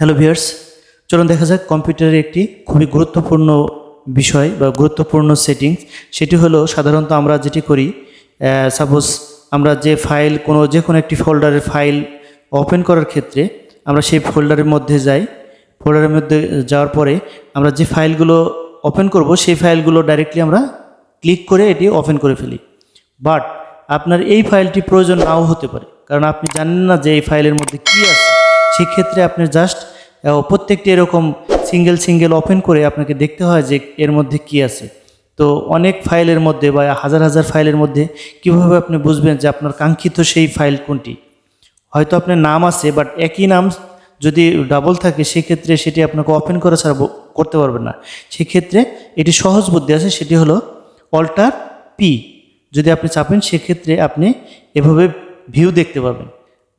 Hello viewers চলুন দেখা যাক কম্পিউটারের একটি খুবই গুরুত্বপূর্ণ বিষয় বা গুরুত্বপূর্ণ সেটিংস সেটি হলো সাধারণত আমরা যেটি করি সাপোজ আমরা যে ফাইল কোনো যে কোনো একটি ফোল্ডারের ফাইল ওপেন করার ক্ষেত্রে আমরা সেই ফোল্ডারের মধ্যে যাই। ফোল্ডারের মধ্যে যাওয়ার পরে আমরা যে ফাইলগুলো ওপেন করব, সেই ফাইলগুলো ডাইরেক্টলি আমরা ক্লিক করে এটি ওপেন করে ফেলি। বাট আপনার এই ফাইলটি প্রয়োজন নাও হতে পারে, কারণ আপনি জানেন না যে এই ফাইলের মধ্যে কী আছে। সেক্ষেত্রে আপনি জাস্ট প্রত্যেকটি এরকম সিঙ্গেল সিঙ্গেল ওপেন করে আপনাকে দেখতে হয় যে এর মধ্যে কি আছে। তো অনেক ফাইলের মধ্যে বা হাজার হাজার ফাইলের মধ্যে কীভাবে আপনি বুঝবেন যে আপনার কাঙ্ক্ষিত সেই ফাইল কোনটি? হয়তো আপনার নাম আছে বাট একই নাম যদি ডাবল থাকে, সেক্ষেত্রে সেটি আপনাকে ওপেন করা ছাড়া করতে পারবেন না। সেক্ষেত্রে এটি সহজ বুদ্ধি আছে, সেটি হলো অল্টার পি যদি আপনি চাপেন, সেক্ষেত্রে আপনি এভাবে ভিউ দেখতে পাবেন।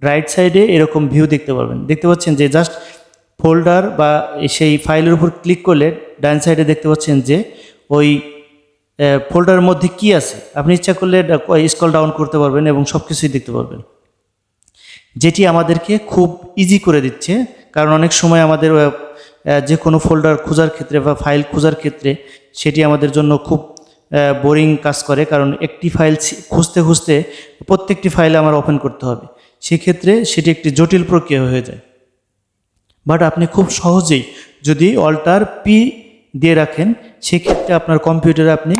রাইট সাইডে এরকম ভিউ দেখতে পারবেন। দেখতে পাচ্ছেন যে জাস্ট ফোল্ডার বা সেই ফাইলের উপর ক্লিক করলে ডান সাইডে দেখতে পাচ্ছেন যে ওই ফোল্ডারের মধ্যে কি আছে? আপনি ইচ্ছা করলে স্কল ডাউন করতে পারবেন এবং সব কিছুই দেখতে পারবেন। যেটি আমাদেরকে খুব ইজি করে দিচ্ছে, কারণ অনেক সময় আমাদের যে কোনো ফোল্ডার খোঁজার ক্ষেত্রে বা ফাইল খোঁজার ক্ষেত্রে সেটি আমাদের জন্য খুব বোরিং কাজ করে, কারণ একটি ফাইল খুঁজতে খুঁজতে প্রত্যেকটি ফাইল আমার ওপেন করতে হবে। সেক্ষেত্রে সেটি একটি জটিল প্রক্রিয়া হয়ে যায়। বাট আপনি খুব সহজেই যদি অল্টার পি দিয়ে রাখেন, সেক্ষেত্রে আপনার কম্পিউটারে আপনি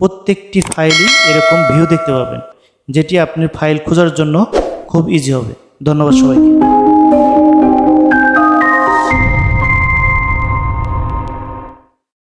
প্রত্যেকটি ফাইলই এরকম ভিউ দেখতে পাবেন, যেটি আপনার ফাইল খোঁজার জন্য খুব ইজি হবে। ধন্যবাদ সবাইকে।